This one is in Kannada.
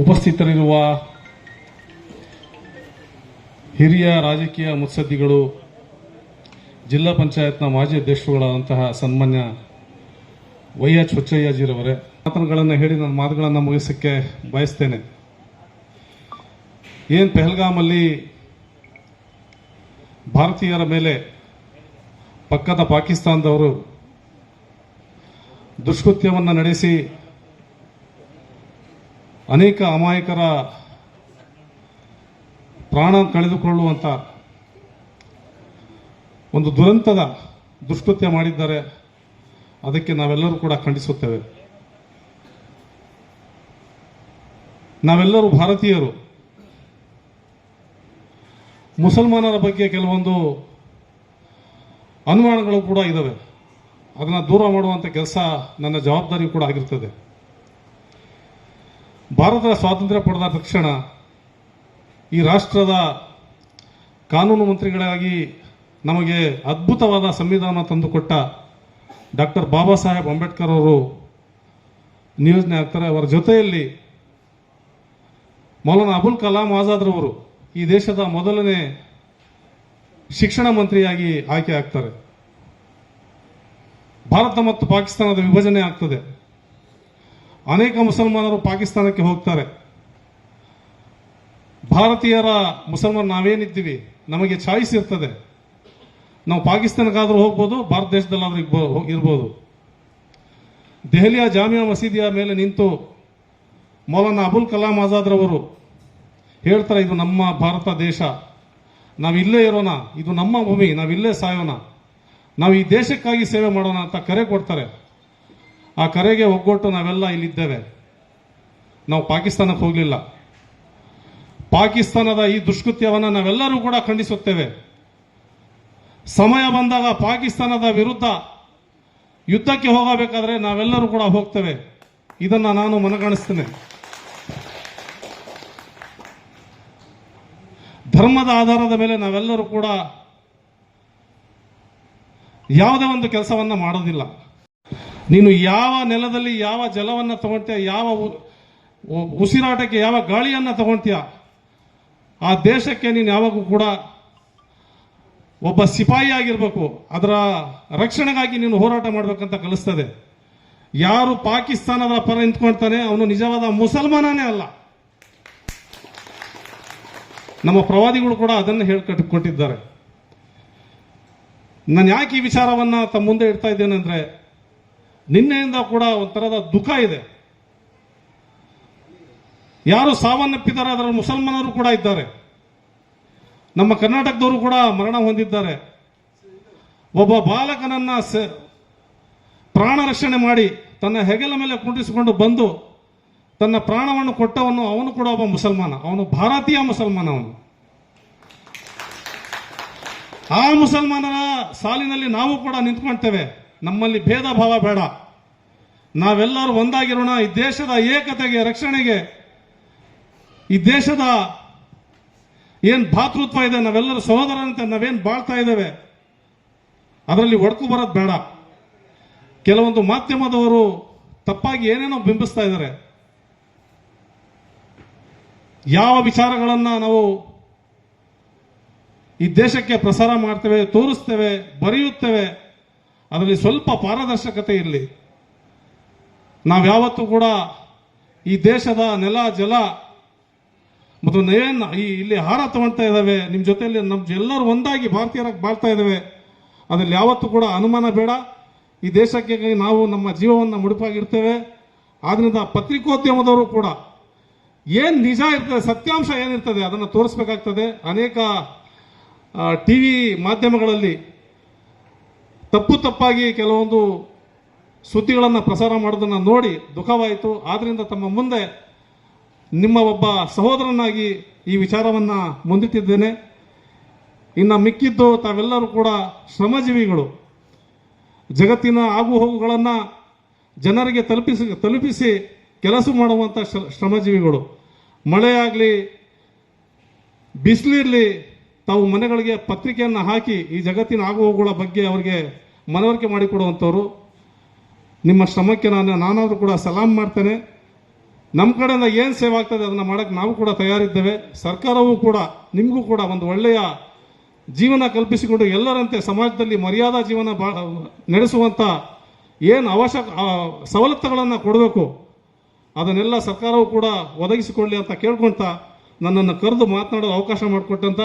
ಉಪಸ್ಥಿತರಿರುವ ಹಿರಿಯ ರಾಜಕೀಯ ಮುತ್ಸದ್ದಿಗಳು, ಜಿಲ್ಲಾ ಪಂಚಾಯತ್ನ ಮಾಜಿ ಅಧ್ಯಕ್ಷರುಗಳಾದಂತಹ ಸನ್ಮಾನ್ಯ ವೈ ಎಚ್ ಹೊಚ್ಚಯ್ಯಜಿರವರೇ ಹೇಳಿ ನನ್ನ ಮಾತುಗಳನ್ನು ಮುಗಿಸಕ್ಕೆ ಬಯಸ್ತೇನೆ. ಏನು ಪೆಹಲ್ಗಾಮಲ್ಲಿ ಭಾರತೀಯರ ಮೇಲೆ ಪಕ್ಕದ ಪಾಕಿಸ್ತಾನದವರು ದುಷ್ಕೃತ್ಯವನ್ನು ನಡೆಸಿ ಅನೇಕ ಅಮಾಯಕರ ಪ್ರಾಣ ಕಳೆದುಕೊಳ್ಳುವಂಥ ಒಂದು ದುರಂತದ ದುಷ್ಕೃತ್ಯ ಮಾಡಿದ್ದಾರೆ. ಅದಕ್ಕೆ ನಾವೆಲ್ಲರೂ ಕೂಡ ಖಂಡಿಸುತ್ತೇವೆ. ನಾವೆಲ್ಲರೂ ಭಾರತೀಯರು. ಮುಸಲ್ಮಾನರ ಬಗ್ಗೆ ಕೆಲವೊಂದು ಅನುಮಾನಗಳು ಕೂಡ ಇದ್ದಾವೆ. ಅದನ್ನು ದೂರ ಮಾಡುವಂಥ ಕೆಲಸ ನನ್ನ ಜವಾಬ್ದಾರಿ ಕೂಡ ಆಗಿರ್ತದೆ. ಭಾರತದ ಸ್ವಾತಂತ್ರ್ಯ ಪಡೆದ ತಕ್ಷಣ ಈ ರಾಷ್ಟ್ರದ ಕಾನೂನು ಮಂತ್ರಿಗಳಾಗಿ ನಮಗೆ ಅದ್ಭುತವಾದ ಸಂವಿಧಾನ ತಂದುಕೊಟ್ಟ ಡಾಕ್ಟರ್ ಬಾಬಾ ಸಾಹೇಬ್ ಅಂಬೇಡ್ಕರ್ ಅವರು ನಿಯೋಜನೆ ಆಗ್ತಾರೆ. ಅವರ ಜೊತೆಯಲ್ಲಿ ಮೌಲಾನಾ ಅಬುಲ್ ಕಲಾಂ ಆಜಾದ್ರವರು ಈ ದೇಶದ ಮೊದಲನೇ ಶಿಕ್ಷಣ ಮಂತ್ರಿಯಾಗಿ ಆಯ್ಕೆ ಆಗ್ತಾರೆ. ಭಾರತ ಮತ್ತು ಪಾಕಿಸ್ತಾನದ ವಿಭಜನೆ ಆಗ್ತದೆ. ಅನೇಕ ಮುಸಲ್ಮಾನರು ಪಾಕಿಸ್ತಾನಕ್ಕೆ ಹೋಗ್ತಾರೆ. ಭಾರತೀಯರ ಮುಸಲ್ಮಾನ್ ನಾವೇನಿದ್ದೀವಿ? ನಮಗೆ ಚಾಯ್ಸ್ ಇರ್ತದೆ. ನಾವು ಪಾಕಿಸ್ತಾನಕ್ಕಾದರೂ ಹೋಗ್ಬೋದು, ಭಾರತ ದೇಶದಲ್ಲಾದರೂ ಇರ್ಬೋ- ಇರ್ಬೋದು. ದೆಹಲಿಯ ಜಾಮಿಯಾ ಮಸೀದಿಯ ಮೇಲೆ ನಿಂತು ಮೌಲಾನಾ ಅಬುಲ್ ಕಲಾಂ ಆಜಾದ್ ರವರು ಹೇಳ್ತಾರೆ, ಇದು ನಮ್ಮ ಭಾರತ ದೇಶ. ನಾವು ಇಲ್ಲೇ ಇರೋಣ. ಇದು ನಮ್ಮ ಭೂಮಿ. ನಾವಿಲ್ಲೇ ಸಾಯೋಣ. ನಾವು ಈ ದೇಶಕ್ಕಾಗಿ ಸೇವೆ ಮಾಡೋಣ ಅಂತ ಕರೆ ಕೊಡ್ತಾರೆ. ಆ ಕರೆಗೆ ಒಗ್ಗೊಟ್ಟು ನಾವೆಲ್ಲ ಇಲ್ಲಿದ್ದೇವೆ. ನಾವು ಪಾಕಿಸ್ತಾನಕ್ಕೆ ಹೋಗಲಿಲ್ಲ. ಪಾಕಿಸ್ತಾನದ ಈ ದುಷ್ಕೃತ್ಯವನ್ನು ನಾವೆಲ್ಲರೂ ಕೂಡ ಖಂಡಿಸುತ್ತೇವೆ. ಸಮಯ ಬಂದಾಗ ಪಾಕಿಸ್ತಾನದ ವಿರುದ್ಧ ಯುದ್ಧಕ್ಕೆ ಹೋಗಬೇಕಾದ್ರೆ ನಾವೆಲ್ಲರೂ ಕೂಡ ಹೋಗ್ತೇವೆ. ಇದನ್ನು ನಾನು ಮನಗಾಣಿಸ್ತೇನೆ. ಧರ್ಮದ ಆಧಾರದ ಮೇಲೆ ನಾವೆಲ್ಲರೂ ಕೂಡ ಯಾವುದೇ ಒಂದು ಕೆಲಸವನ್ನ ಮಾಡೋದಿಲ್ಲ. ನೀನು ಯಾವ ನೆಲದಲ್ಲಿ ಯಾವ ಜಲವನ್ನ ತಗೊಳ್ತೀಯ ಯಾವ ಉಸಿರಾಟಕ್ಕೆ ಯಾವ ಗಾಳಿಯನ್ನ ತಗೊಳ್ತೀಯ ಆ ದೇಶಕ್ಕೆ ನೀನು ಯಾವಾಗೂ ಕೂಡ ಒಬ್ಬ ಸಿಪಾಯಿ ಆಗಿರಬೇಕು. ಅದರ ರಕ್ಷಣೆಗಾಗಿ ನೀನು ಹೋರಾಟ ಮಾಡಬೇಕಂತ ಕಲಿಸ್ತದೆ. ಯಾರು ಪಾಕಿಸ್ತಾನದ ಪರ ನಿಂತ್ಕೊಳ್ತಾನೆ, ಅವನು ನಿಜವಾದ ಮುಸಲ್ಮಾನನೇ ಅಲ್ಲ. ನಮ್ಮ ಪ್ರವಾದಿಗಳು ಕೂಡ ಅದನ್ನು ಹೇಳ್ಕಟ್ಟು ಕೊಟ್ಟಿದ್ದಾರೆ ನಾನು ಯಾಕೆ ಈ ವಿಚಾರವನ್ನ ತಮ್ಮ ಮುಂದೆ ಇಡ್ತಾ ಇದ್ದೇನೆ ಅಂದ್ರೆ ನಿನ್ನೆಯಿಂದ ಕೂಡ ಒಂಥರದ ದುಃಖ ಇದೆ. ಯಾರು ಸಾವನ್ನಪ್ಪಿದ್ದಾರೆ, ಅದರ ಮುಸಲ್ಮಾನರು ಕೂಡ ಇದ್ದಾರೆ. ನಮ್ಮ ಕರ್ನಾಟಕದವರು ಕೂಡ ಮರಣ ಹೊಂದಿದ್ದಾರೆ. ಒಬ್ಬ ಬಾಲಕನನ್ನ ಪ್ರಾಣ ರಕ್ಷಣೆ ಮಾಡಿ ತನ್ನ ಹೆಗಲ ಮೇಲೆ ಕುಂಟಿಸಿಕೊಂಡು ಬಂದು ತನ್ನ ಪ್ರಾಣವನ್ನು ಕೊಟ್ಟವನು ಅವನು ಕೂಡ ಒಬ್ಬ ಮುಸಲ್ಮಾನ. ಅವನು ಭಾರತೀಯ ಮುಸಲ್ಮಾನ ಅವನು. ಆ ಮುಸಲ್ಮಾನರ ಸಾಲಿನಲ್ಲಿ ನಾವು ಕೂಡ ನಿಂತ್ಕೊಳ್ತೇವೆ ನಮ್ಮಲ್ಲಿ ಭೇದ ಭಾವ ಬೇಡ. ನಾವೆಲ್ಲರೂ ಒಂದಾಗಿರೋಣ. ಈ ದೇಶದ ಏಕತೆಗೆ, ರಕ್ಷಣೆಗೆ, ಈ ದೇಶದ ಏನ್ ಭಾತೃತ್ವ ಇದೆ, ನಾವೆಲ್ಲರೂ ಸಹೋದರಂತೆ ನಾವೇನ್ ಬಾಳ್ತಾ ಇದ್ದೇವೆ, ಅದರಲ್ಲಿ ಒಡಕು ಬರೋದು ಬೇಡ. ಕೆಲವೊಂದು ಮಾಧ್ಯಮದವರು ತಪ್ಪಾಗಿ ಏನೇನೋ ಬಿಂಬಿಸ್ತಾ ಇದ್ದಾರೆ. ಯಾವ ವಿಚಾರಗಳನ್ನ ನಾವು ಈ ದೇಶಕ್ಕೆ ಪ್ರಸಾರ ಮಾಡ್ತೇವೆ, ತೋರಿಸ್ತೇವೆ, ಬರೆಯುತ್ತೇವೆ ಅದರಲ್ಲಿ ಸ್ವಲ್ಪ ಪಾರದರ್ಶಕತೆ ಇರಲಿ. ನಾವ್ಯಾವತ್ತೂ ಕೂಡ ಈ ದೇಶದ ನೆಲ, ಜಲ ಮತ್ತು ಏನ್ ಈ ಇಲ್ಲಿ ಹಾರ ತಗೊಳ್ತಾ ಇದ್ದಾವೆ ನಿಮ್ಮ ಜೊತೆಯಲ್ಲಿ ನಮ್ಮ ಎಲ್ಲರೂ ಒಂದಾಗಿ ಭಾರತೀಯರಾಗಿ ಬಾಳ್ತಾ ಇದ್ದಾವೆ ಅದರಲ್ಲಿ ಯಾವತ್ತೂ ಕೂಡ ಅನುಮಾನ ಬೇಡ. ಈ ದೇಶಕ್ಕೆ ನಾವು ನಮ್ಮ ಜೀವವನ್ನು ಮುಡುಪಾಗಿರ್ತೇವೆ ಆದ್ದರಿಂದ ಪತ್ರಿಕೋದ್ಯಮದವರು ಕೂಡ ಏನು ನಿಜ ಇರ್ತದೆ, ಸತ್ಯಾಂಶ ಏನಿರ್ತದೆ ಅದನ್ನು ತೋರಿಸ್ಬೇಕಾಗ್ತದೆ. ಅನೇಕ ಟಿವಿ ಮಾಧ್ಯಮಗಳಲ್ಲಿ ತಪ್ಪು ತಪ್ಪಾಗಿ ಕೆಲವೊಂದು ಸುದ್ದಿಗಳನ್ನು ಪ್ರಸಾರ ಮಾಡೋದನ್ನು ನೋಡಿ ದುಃಖವಾಯಿತು. ಆದ್ದರಿಂದ ತಮ್ಮ ಮುಂದೆ ನಿಮ್ಮ ಒಬ್ಬ ಸಹೋದರನಾಗಿ ಈ ವಿಚಾರವನ್ನು ಮುಂದಿಟ್ಟಿದ್ದೇನೆ. ಇನ್ನು ಮಿಕ್ಕಿದ್ದು ತಾವೆಲ್ಲರೂ ಕೂಡ ಶ್ರಮಜೀವಿಗಳು. ಜಗತ್ತಿನ ಆಗು ಹೋಗುಗಳನ್ನು ಜನರಿಗೆ ತಲುಪಿಸಿ ತಲುಪಿಸಿ ಕೆಲಸ ಮಾಡುವಂಥ ಶ್ರ- ಶ್ರಮಜೀವಿಗಳು. ಮಳೆಯಾಗಲಿ, ಬಿಸಿಲಿರಲಿ ತಾವು ಮನೆಗಳಿಗೆ ಪತ್ರಿಕೆಯನ್ನು ಹಾಕಿ ಈ ಜಗತ್ತಿನ ಆಗುಹೋಗುಗಳ ಬಗ್ಗೆ ಅವರಿಗೆ ಮನವರಿಕೆ ಮಾಡಿಕೊಡುವಂಥವ್ರು. ನಿಮ್ಮ ಶ್ರಮಕ್ಕೆ ನಾನು ನಾನಾದರೂ ಕೂಡ ಸಲಾಂ ಮಾಡ್ತೇನೆ. ನಮ್ಮ ಕಡೆಯಿಂದ ಏನು ಸೇವೆ ಆಗ್ತದೆ ಅದನ್ನು ಮಾಡೋಕ್ಕೆ ನಾವು ಕೂಡ ತಯಾರಿದ್ದೇವೆ. ಸರ್ಕಾರವೂ ಕೂಡ ನಿಮಗೂ ಕೂಡ ಒಂದು ಒಳ್ಳೆಯ ಜೀವನ ಕಲ್ಪಿಸಿಕೊಂಡು ಎಲ್ಲರಂತೆ ಸಮಾಜದಲ್ಲಿ ಮರ್ಯಾದಾ ಜೀವನ ಬಾ ನಡೆಸುವಂಥ ಏನು ಅವಶ್ಯಕ ಸವಲತ್ತುಗಳನ್ನು ಕೊಡಬೇಕು, ಅದನ್ನೆಲ್ಲ ಸರ್ಕಾರವು ಕೂಡ ಒದಗಿಸಿಕೊಳ್ಳಿ ಅಂತ ಕೇಳ್ಕೊಳ್ತಾ ನನ್ನನ್ನು ಕರೆದು ಮಾತನಾಡಲು ಅವಕಾಶ ಮಾಡಿಕೊಟ್ಟಂತ